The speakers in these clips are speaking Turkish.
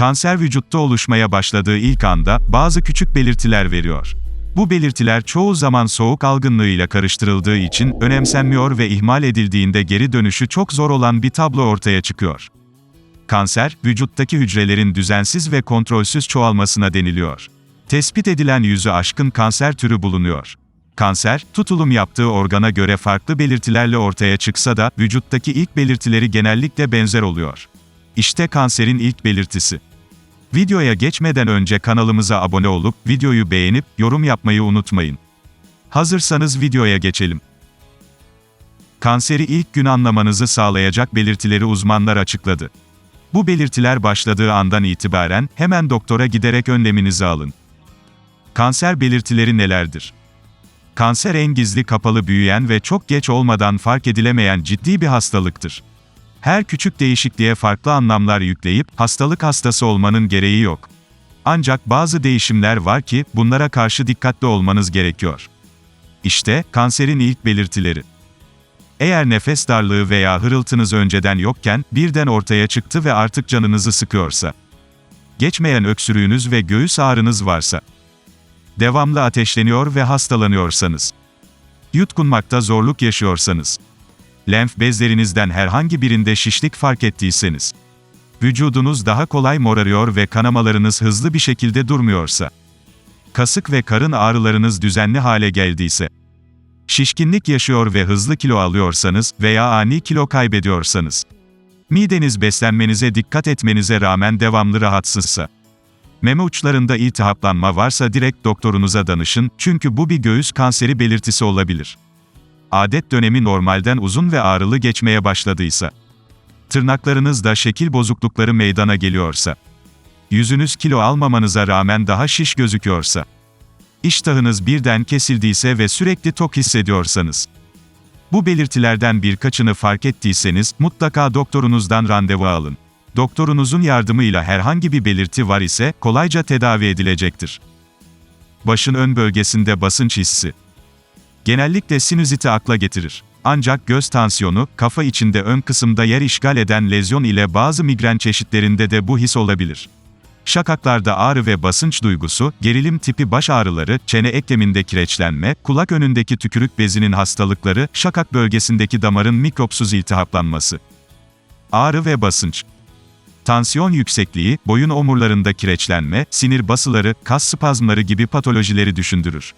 Kanser vücutta oluşmaya başladığı ilk anda bazı küçük belirtiler veriyor. Bu belirtiler çoğu zaman soğuk algınlığıyla karıştırıldığı için önemsenmiyor ve ihmal edildiğinde geri dönüşü çok zor olan bir tablo ortaya çıkıyor. Kanser, vücuttaki hücrelerin düzensiz ve kontrolsüz çoğalmasına deniliyor. Tespit edilen yüzü aşkın kanser türü bulunuyor. Kanser, tutulum yaptığı organa göre farklı belirtilerle ortaya çıksa da, vücuttaki ilk belirtileri genellikle benzer oluyor. İşte kanserin ilk belirtisi. Videoya geçmeden önce kanalımıza abone olup, videoyu beğenip, yorum yapmayı unutmayın. Hazırsanız videoya geçelim. Kanseri ilk gün anlamanızı sağlayacak belirtileri uzmanlar açıkladı. Bu belirtiler başladığı andan itibaren, hemen doktora giderek önleminizi alın. Kanser belirtileri nelerdir? Kanser en gizli kapalı büyüyen ve çok geç olmadan fark edilemeyen ciddi bir hastalıktır. Her küçük değişikliğe farklı anlamlar yükleyip, hastalık hastası olmanın gereği yok. Ancak bazı değişimler var ki, bunlara karşı dikkatli olmanız gerekiyor. İşte, kanserin ilk belirtileri. Eğer nefes darlığı veya hırıltınız önceden yokken, birden ortaya çıktı ve artık canınızı sıkıyorsa. Geçmeyen öksürüğünüz ve göğüs ağrınız varsa. Devamlı ateşleniyor ve hastalanıyorsanız. Yutkunmakta zorluk yaşıyorsanız. Lenf bezlerinizden herhangi birinde şişlik fark ettiyseniz. Vücudunuz daha kolay morarıyor ve kanamalarınız hızlı bir şekilde durmuyorsa. Kasık ve karın ağrılarınız düzenli hale geldiyse. Şişkinlik yaşıyor ve hızlı kilo alıyorsanız veya ani kilo kaybediyorsanız. Mideniz beslenmenize dikkat etmenize rağmen devamlı rahatsızsa. Meme uçlarında iltihaplanma varsa direkt doktorunuza danışın, çünkü bu bir göğüs kanseri belirtisi olabilir. Adet dönemi normalden uzun ve ağrılı geçmeye başladıysa. Tırnaklarınızda şekil bozuklukları meydana geliyorsa. Yüzünüz kilo almamanıza rağmen daha şiş gözüküyorsa. İştahınız birden kesildiyse ve sürekli tok hissediyorsanız. Bu belirtilerden birkaçını fark ettiyseniz, mutlaka doktorunuzdan randevu alın. Doktorunuzun yardımıyla herhangi bir belirti var ise, kolayca tedavi edilecektir. Başın ön bölgesinde basınç hissi. Genellikle sinüziti akla getirir. Ancak göz tansiyonu, kafa içinde ön kısımda yer işgal eden lezyon ile bazı migren çeşitlerinde de bu his olabilir. Şakaklarda ağrı ve basınç duygusu, gerilim tipi baş ağrıları, çene ekleminde kireçlenme, kulak önündeki tükürük bezinin hastalıkları, şakak bölgesindeki damarın mikropsuz iltihaplanması. Ağrı ve basınç. Tansiyon yüksekliği, boyun omurlarında kireçlenme, sinir basıları, kas spazmları gibi patolojileri düşündürür.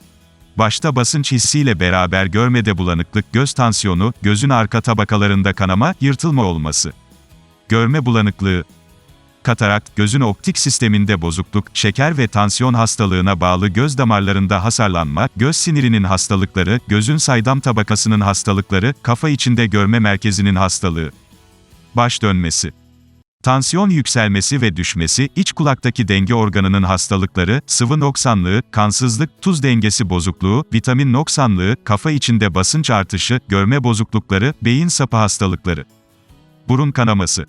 Başta basınç hissiyle beraber görmede bulanıklık, göz tansiyonu, gözün arka tabakalarında kanama, yırtılma olması. Görme bulanıklığı, katarakt, gözün optik sisteminde bozukluk, şeker ve tansiyon hastalığına bağlı göz damarlarında hasarlanma, göz sinirinin hastalıkları, gözün saydam tabakasının hastalıkları, kafa içinde görme merkezinin hastalığı. Baş dönmesi. Tansiyon yükselmesi ve düşmesi, iç kulaktaki denge organının hastalıkları, sıvı noksanlığı, kansızlık, tuz dengesi bozukluğu, vitamin noksanlığı, kafa içinde basınç artışı, görme bozuklukları, beyin sapı hastalıkları. Burun kanaması.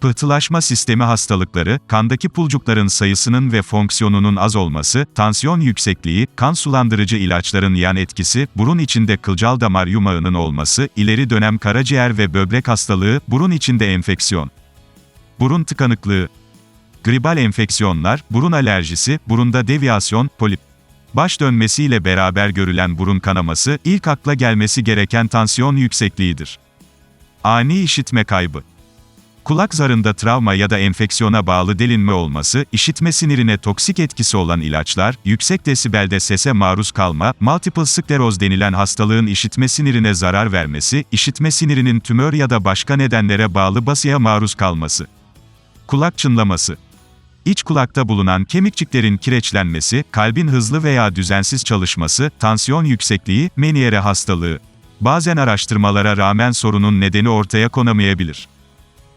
Pıhtılaşma sistemi hastalıkları, kandaki pulcukların sayısının ve fonksiyonunun az olması, tansiyon yüksekliği, kan sulandırıcı ilaçların yan etkisi, burun içinde kılcal damar yumağının olması, ileri dönem karaciğer ve böbrek hastalığı, burun içinde enfeksiyon. Burun tıkanıklığı. Gribal enfeksiyonlar, burun alerjisi, burunda deviyasyon, polip. Baş dönmesiyle beraber görülen burun kanaması, ilk akla gelmesi gereken tansiyon yüksekliğidir. Ani işitme kaybı. Kulak zarında travma ya da enfeksiyona bağlı delinme olması, işitme sinirine toksik etkisi olan ilaçlar, yüksek desibelde sese maruz kalma, multiple skleroz denilen hastalığın işitme sinirine zarar vermesi, işitme sinirinin tümör ya da başka nedenlere bağlı basıya maruz kalması. Kulak çınlaması. İç kulakta bulunan kemikçiklerin kireçlenmesi, kalbin hızlı veya düzensiz çalışması, tansiyon yüksekliği, Meniere hastalığı. Bazen araştırmalara rağmen sorunun nedeni ortaya konamayabilir.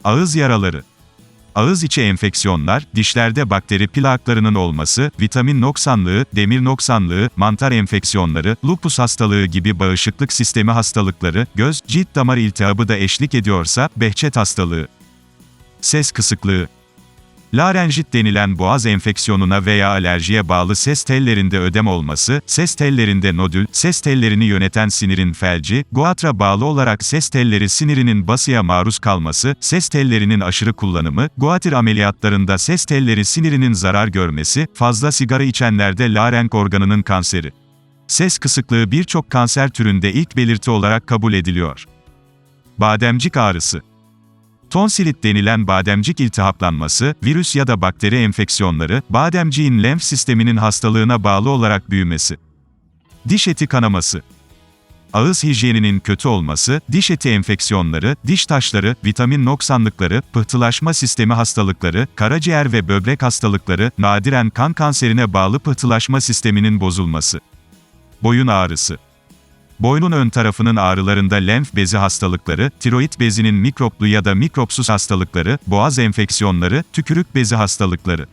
Ağız yaraları. Ağız içi enfeksiyonlar, dişlerde bakteri plaklarının olması, vitamin noksanlığı, demir noksanlığı, mantar enfeksiyonları, lupus hastalığı gibi bağışıklık sistemi hastalıkları, göz, cilt damar iltihabı da eşlik ediyorsa, behçet hastalığı. Ses kısıklığı. Larenjit denilen boğaz enfeksiyonuna veya alerjiye bağlı ses tellerinde ödem olması, ses tellerinde nodül, ses tellerini yöneten sinirin felci, goatra bağlı olarak ses telleri sinirinin basıya maruz kalması, ses tellerinin aşırı kullanımı, goatir ameliyatlarında ses telleri sinirinin zarar görmesi, fazla sigara içenlerde larenk organının kanseri. Ses kısıklığı birçok kanser türünde ilk belirti olarak kabul ediliyor. Bademcik ağrısı Tonsilit denilen bademcik iltihaplanması, virüs ya da bakteri enfeksiyonları, bademciğin lenf sisteminin hastalığına bağlı olarak büyümesi. Diş eti kanaması. Ağız hijyeninin kötü olması, diş eti enfeksiyonları, diş taşları, vitamin noksanlıkları, pıhtılaşma sistemi hastalıkları, karaciğer ve böbrek hastalıkları, nadiren kan kanserine bağlı pıhtılaşma sisteminin bozulması. Boyun ağrısı. Boynun ön tarafının ağrılarında lenf bezi hastalıkları, tiroid bezinin mikroplu ya da mikropsuz hastalıkları, boğaz enfeksiyonları, tükürük bezi hastalıkları.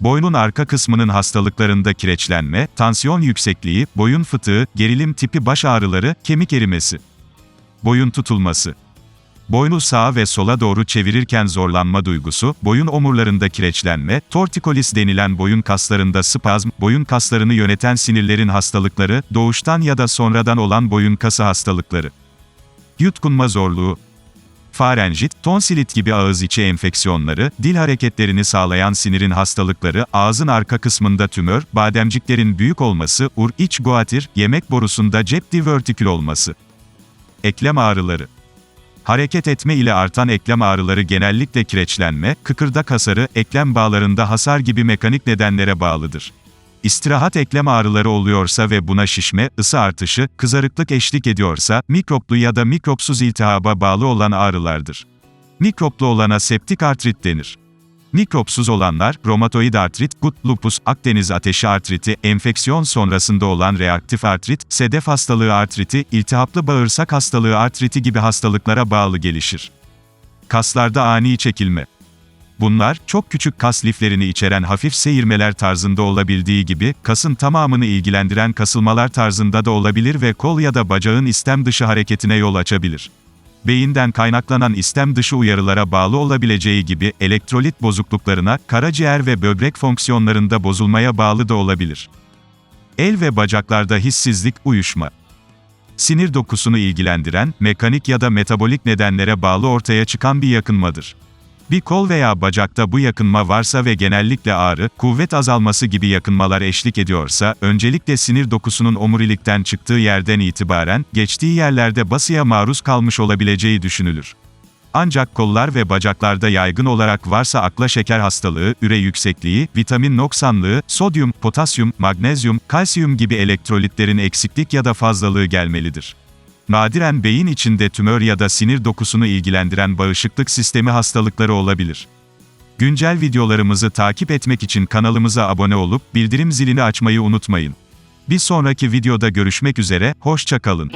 Boynun arka kısmının hastalıklarında kireçlenme, tansiyon yüksekliği, boyun fıtığı, gerilim tipi baş ağrıları, kemik erimesi. Boyun tutulması. Boynu sağa ve sola doğru çevirirken zorlanma duygusu, boyun omurlarında kireçlenme, tortikolis denilen boyun kaslarında spazm, boyun kaslarını yöneten sinirlerin hastalıkları, doğuştan ya da sonradan olan boyun kası hastalıkları. Yutkunma zorluğu, farenjit, tonsilit gibi ağız içi enfeksiyonları, dil hareketlerini sağlayan sinirin hastalıkları, ağzın arka kısmında tümör, bademciklerin büyük olması, ur, iç guatir, yemek borusunda cep divertikül olması. Eklem ağrıları Hareket etme ile artan eklem ağrıları genellikle kireçlenme, kıkırdak hasarı, eklem bağlarında hasar gibi mekanik nedenlere bağlıdır. İstirahat eklem ağrıları oluyorsa ve buna şişme, ısı artışı, kızarıklık eşlik ediyorsa, mikroplu ya da mikropsuz iltihaba bağlı olan ağrılardır. Mikroplu olana septik artrit denir. Mikropsuz olanlar, romatoid artrit, gut lupus, Akdeniz ateşi artriti, enfeksiyon sonrasında olan reaktif artrit, sedef hastalığı artriti, iltihaplı bağırsak hastalığı artriti gibi hastalıklara bağlı gelişir. Kaslarda ani çekilme. Bunlar, çok küçük kas liflerini içeren hafif seyirmeler tarzında olabildiği gibi, kasın tamamını ilgilendiren kasılmalar tarzında da olabilir ve kol ya da bacağın istem dışı hareketine yol açabilir beyinden kaynaklanan istem dışı uyarılara bağlı olabileceği gibi, elektrolit bozukluklarına, karaciğer ve böbrek fonksiyonlarında bozulmaya bağlı da olabilir. El ve bacaklarda hissizlik, uyuşma. Sinir dokusunu ilgilendiren, mekanik ya da metabolik nedenlere bağlı ortaya çıkan bir yakınmadır. Bir kol veya bacakta bu yakınma varsa ve genellikle ağrı, kuvvet azalması gibi yakınmalar eşlik ediyorsa, öncelikle sinir dokusunun omurilikten çıktığı yerden itibaren, geçtiği yerlerde basıya maruz kalmış olabileceği düşünülür. Ancak kollar ve bacaklarda yaygın olarak varsa akla şeker hastalığı, üre yüksekliği, vitamin noksanlığı, sodyum, potasyum, magnezyum, kalsiyum gibi elektrolitlerin eksiklik ya da fazlalığı gelmelidir. Nadiren beyin içinde tümör ya da sinir dokusunu ilgilendiren bağışıklık sistemi hastalıkları olabilir. Güncel videolarımızı takip etmek için kanalımıza abone olup bildirim zilini açmayı unutmayın. Bir sonraki videoda görüşmek üzere, hoşça kalın.